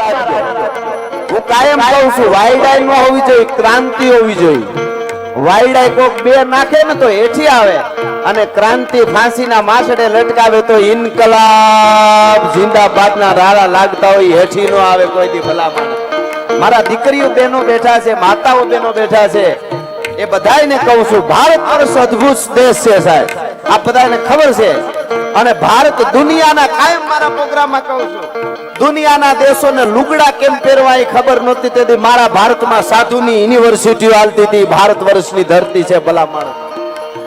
રાખજો. હું કાયમ કહું છું વાયડાઈ ન હોવી જોઈએ ક્રાંતિ હોવી જોઈએ. વાયડાઈ કોક બે નાખે ને તો હેઠી આવે. અને ક્રાંતિ ફાંસીના માસડે લટકાવે તો ઇનકલાબ. જિંદાબાદના રાળા લાગતા હોય હેઠી નો આવે કોઈ દી ભલામણ. મારા દીકરીઓ બહેનો બેઠા છે માતાઓ બહેનો બેઠા છે. એ બધાયને કહું છું ભારત વર્ષ અદ્ભુત દેશ છે સાહેબ. આ બધાને ખબર છે. અને ભારત દુનિયાના કાયમ મારા પ્રોગ્રામમાં કહું છું દુનિયાના દેશોને લુગડા કેમ પહેરવા એ ખબર નહોતી. તેથી મારા ભારતમાં સાધુની યુનિવર્સિટીઓ હાલતી હતી. ભારત વર્ષની ધરતી છે ભલામણ.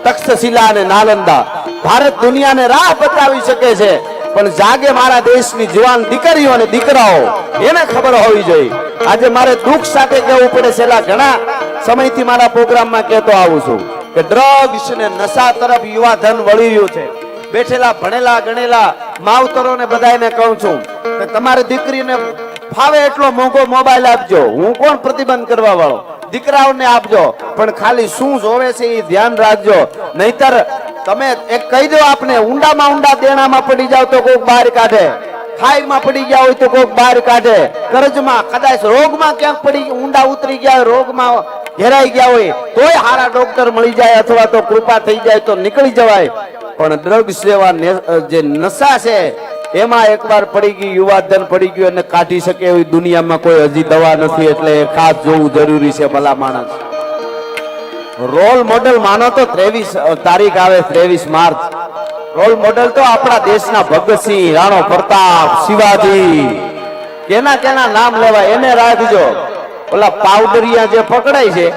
તક્ષશિલા અને નાલંદા. ભારત દુનિયાને રાહ બતાવી શકે છે. પણ જાગે મારા દેશની જુવાન દીકરીઓ અને દીકરાઓ, એને ખબર હોવી જોઈએ. આજે મારે દુઃખ સાથે કહેવું પડે છેલ્લા ઘણા સમયથી મારા પ્રોગ્રામમાં કહેતો આવું છું કે ડ્રગ્સ ને નશા તરફ યુવા ધન વળી રહ્યું છે. બેઠેલા, ભણેલા, ગણેલા માવતરોને બધાને કહું છું કે તમારી દીકરીને ફાવે એટલો મોંઘો મોબાઈલ આપજો. હું કોણ પ્રતિબંધ કરવા વાળો? દીકરાઓને આપજો. પણ ખાલી શું જોવે છે એ ધ્યાન રાખજો. નહીતર તમે એક કહી દો આપને, ઊંડામાં ઊંડા દેણામાં પડી જાવ તો કોઈક બહાર કાઢે. ખાઈમાં પડી ગયા હોય તો કોઈક બહાર કાઢે. કરજમાં, કદાચ રોગમાં ક્યાંક પડી, ઊંડા ઉતરી ગયા હોય, રોગમાં ઘેરાઈ ગયા હોય, તોય હારા ડોક્ટર મળી જાય અથવા તો કૃપા થઈ જાય તો નીકળી જવાય. પણ ડ્રગ્સ લેવા જે નશા છે, એમાં એકવાર પડી ગઈ, યુવાધન પડી ગયું અને કાઢી શકે એવી દુનિયામાં કોઈ હજી દવા નથી, એટલે ખાસ જોવું જરૂરી છે ભલા માણસ. રોલ મોડેલ માનો તો ત્રેવીસ તારીખ આવે ત્રેવીસ માર્ચ. રોલ મોડેલ તો આપણા દેશના ભગતસિંહ, રાણો પ્રતાપ, શિવાજી. કેના કેના નામ લેવાય, એને રાખજો ઓલા પાવડરિયા જે પકડાય છે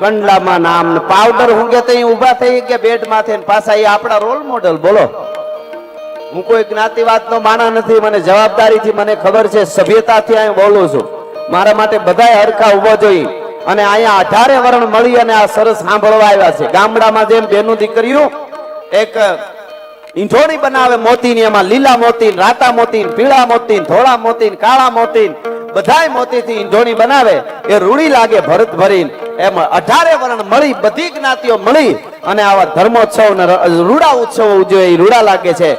કંડલામાં નામ પાવડર હું કે ઊભા થઈ કે બેડ માથે પાછા એ આપણા રોલ મોડલ, બોલો. હું કોઈ જ્ઞાતિવાદ નો માણા નથી, મને જવાબદારીથી મને ખબર છે, સભ્યતાથી અહીં બોલું છું. મારા માટે બધાય હરખા ઊભો જોઈ અને અહીંયા અઢારે વર્ણ મળી અને આ સરસ સાંભળવા આવ્યા છે. ગામડામાં જેમ બેનું દીકરીઓ એક ઈંઠોણી બનાવે મોતીની, એમાં લીલા મોતી રાતા મોતી પીળા મોતી ધોળા મોતી કાળા મોતી બધાય મોતીથી ઈંઠોણી બનાવે. એ રૂડી લાગે ભરત ભરીને એમ અઢારે વર્ણ મળી, બધી જ્ઞાતિઓ મળી અને આવા ધર્મોત્સવ ને રૂડા ઉત્સવ ઉજવે, એ રૂડા લાગે છે.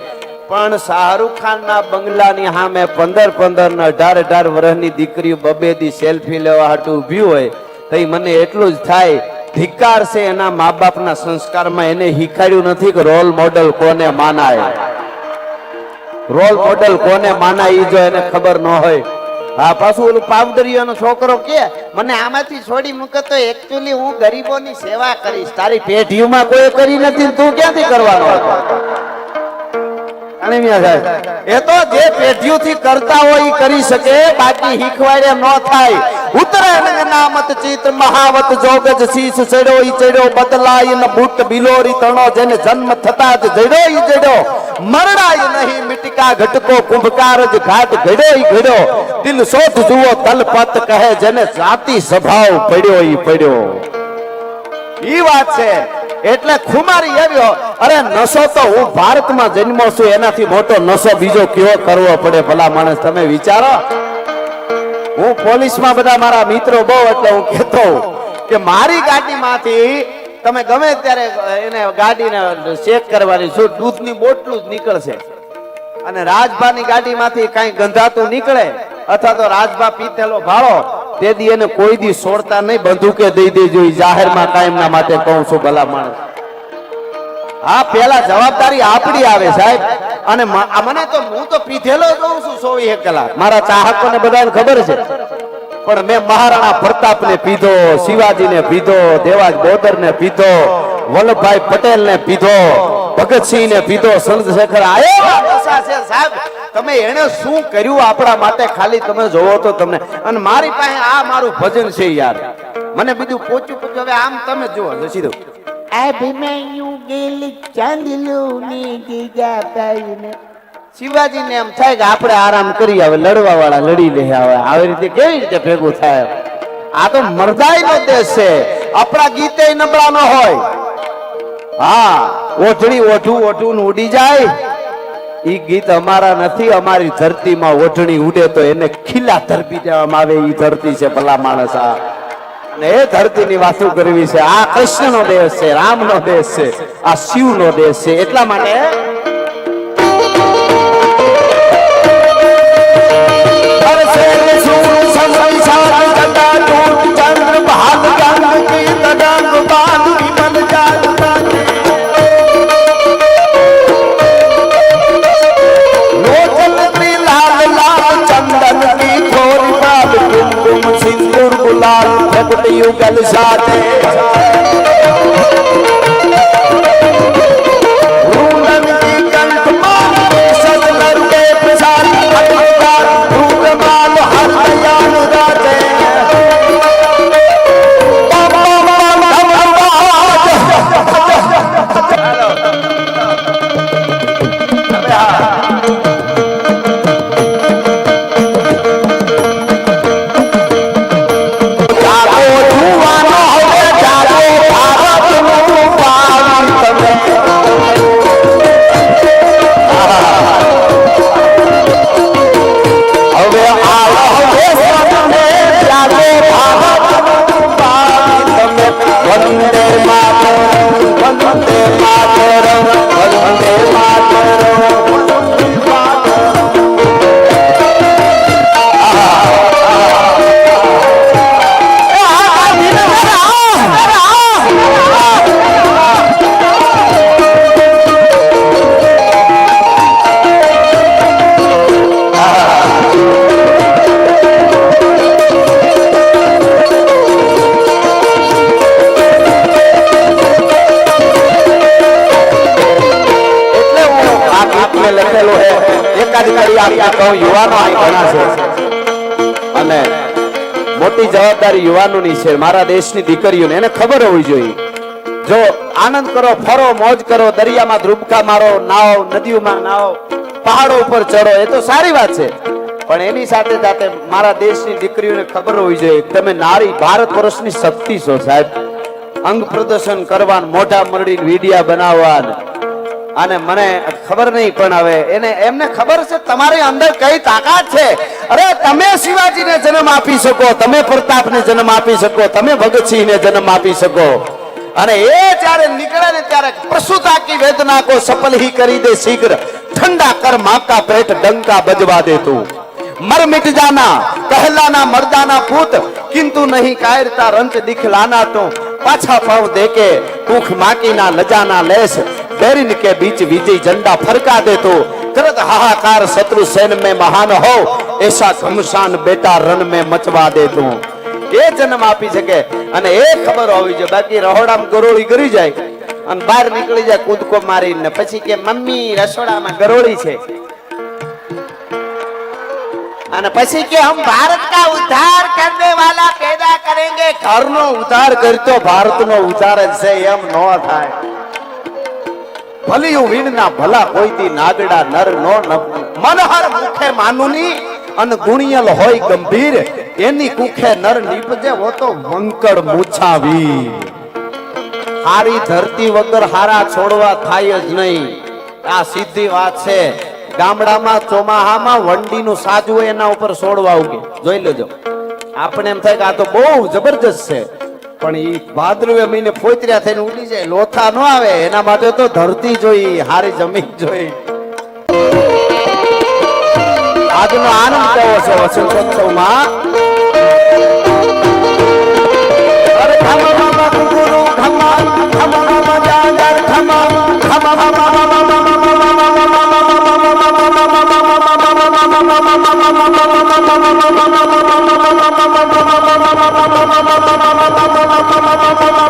પણ શાહરુખ ખાન ના બંગલાની સામે પંદર પંદર ને અઢાર અઢાર વર્ષની દીકરીઓ બબે દી સેલ્ફી લેવા હાટું ઊભી હોય, તો મને એટલું જ થાય, ધિકાર છે એના મા બાપના સંસ્કારમાં, એને શીખાડ્યું નથી કે રોલ મોડલ કોને માનાય. રોલ મોડલ કોને માનાય એ જો એને ખબર ન હોય હા, પાછું ઓલું પાવડરીઓનો છોકરો કે, મને આમાંથી છોડી મૂકે તો એકચ્યુઅલી હું ગરીબોની સેવા કરીશ. તારી પેઢીઓમાં કોઈ કરી નથી, તું ક્યાંથી કરવાનો હતો? એ તો જે પેઢીઓથી કરતા હોય એ કરી શકે, બાકી હિખવાડે ન થાય. ઉત્તરાયણ નામત ચિત મહાવત જોગજ શીશ ચડ્યો, ઈ ચડ્યો બદલાય ન બુટ બિલોરી તણો જેને જન્મ થતા જ જડ્યો, ઈ જડ્યો. મરડાય નહીં, મિટકા ઘટકો કુંભકાર જ ઘાટ ઘડ્યો, ઈ ઘડ્યો. દિલ શોધ જુઓ, તલપત કહે જેને જાતિ સ્વભાવ પડ્યો, ઈ પડ્યો. ઈ વાત છે. એટલે ખુમારી આવ્યો, અરે નશો તો હું ભારતમાં જન્મો છું, એનાથી મોટો નશો બીજો કયો કરવો પડે, ભલા માણસ, તમે વિચારો. હું પોલીસમાં બધા મારા મિત્રો બહુ એટલે હું કહેતો કે મારી ગાડીમાંથી તમે ગમે ત્યારે એને ગાડીને ચેક કરવાની શું દૂધની બોટલું જ નીકળશે. અને રાજભાની ગાડીમાંથી કાંઈ ગંધાતું નીકળે અથવા તો રાજભા પીતેલો ભાળો, તે દી એને કોઈ દી છોડતા નહીં, બંદૂકે દઈ દેજો જાહેરમાં કાયમના માટે કહું છું, ભલા માણસ. હા પેલા જવાબદારી આપડી આવે સાહેબ. અને મને તો હું તો પીધેલો કહું છું સોવી કલાક. મારા ચાહકોને બધાને ખબર છે. પણ મેં મહારાણા પ્રતાપને પીધો, શિવાજીને પીધો, દેવાજ બોદરને પીધો, વલ્લભભાઈ પટેલને પીધો, ભગતસિંહને પીધો ચંદ્રશેખર સાહેબ. તમે એને શું કર્યું આપણા માટે? ખાલી તમે જોવો તો તમને. અને મારી પાસે આ મારું ભજન છે યાર. મને બીજું પોચું પોચું હવે આમ તમે જુઓ જસી દો. અભિમન્યુ ગેલ ચાંદલું ની જીજા પાઈને શિવાજી ને એમ થાય કે આપણે આરામ કરી, હવે લડવા વાળા લડી લે, હવે આવી રીતે કેવી રીતે ભેગું થાય? આ તો મરદાઈ નો દેશ છે. આપણા ગીતે નબળા ન હોય. હા ઓઠડી ઓઢું ને ઉડી જાય. ઈ ગીત અમારા નથી, અમારી ધરતીમાં ઓઢણી ઉડે તો એને ખીલા ધરપી દેવામાં આવે, ઈ ધરતી છે ભલા માણસ આ. અને એ ધરતીની વાતો કરવી છે. આ કૃષ્ણનો દેશ છે, રામનો દેશ છે, આ શિવનો દેશ છે. એટલા માટે યુગલ સાથે મોટી જવાબદારી યુવાનોની છે. મારા દેશની દીકરીઓને એને ખબર હોવી જોઈએ. જો આનંદ કરો, ફરો, મોજ કરો, દરિયામાં ધ્રુબકા મારો નાવો નદીઓમાં નાવો પહાડો ઉપર ચડો એ તો સારી વાત છે. પણ એની સાથે સાથે મારા દેશની દીકરીઓને ખબર હોવી જોઈએ. તમે નારી ભારત વર્ષની શક્તિ છો સાહેબ. અંગ પ્રદર્શન કરવા મોઢા મરડીને વિડિયા બનાવવા અને મને ખબર નહીં, પણ હવે એને, એમને ખબર છે, તમારી અંદર કઈ તાકાત છે? અરે, તમે શિવાજીને જન્મ આપી શકો, તમે પ્રતાપને જન્મ આપી શકો, તમે ભગતસિંહને જન્મ આપી શકો. અને એ જ્યારે નીકળે ને ત્યારે પ્રસુતા કી વેદના કો સફલ હી કરી દે શીઘ્ર. ઠંડા કર માકા પેટ ડંકા બજવા દે તું. મર મિટ જાના પહેલાના મરદાના પૂત, કિંતુ નહીં કાયરતા રંત દીખલાના તું. પાછા પાવ દેકે ભૂખ માકીના લજાના લેશ પહેરીને કે બીચ વિજય ઝંડા ફરકા દે કરત હાહાકાર શત્રુ સેન મે મહાન હો, એસા ઘમશાન બેટા રન મે મચવા દે એ જન્મ આપી શકે અને એ ખબર હોવી જોઈએ. બાકી રહોડામ ગરોળી કરી જાય અને બહાર નીકળી જાય, કૂદકો મારીને. પછી કે મમ્મી, રસોડામાં ગરોળી છે. અને પછી કે હમ ભારત કા ઉદ્ધાર કરને વાલા પેદા કરેંગે. ઘરનો ઉદ્ધાર કરતો ભારતનો ઉદ્ધાર જ છે, એમ ન થાય. ભલિયું વીણના ભલા કોઈથી નાગડા નર નો મનહર મુખે માનુની અન ગુણિયલ હોય ગંભીર. એની કુખે નર નીપજે હો તો વંકડ મૂછાવી. હારી ધરતી વગર હારા છોડવા થાય જ નહીં. આ સીધી વાત છે. ગામડામાં, ચોમાહામાં વંડીનું સાજવું એના ઉપર છોડવા ઉગે. જોઈ લેજો. આપણે એમ થાય કે આ તો બહુ જબરજસ્ત છે. પણ એ ભાદરવે મહિને પોતર્યા થઈને ઉડી જાય લોથા ન આવે એના માટે તો ધરતી જોઈ હારી જમીન જોઈ આજનો આનંદ કેવો છે વસંતોત્સવમાં বাবা বাবা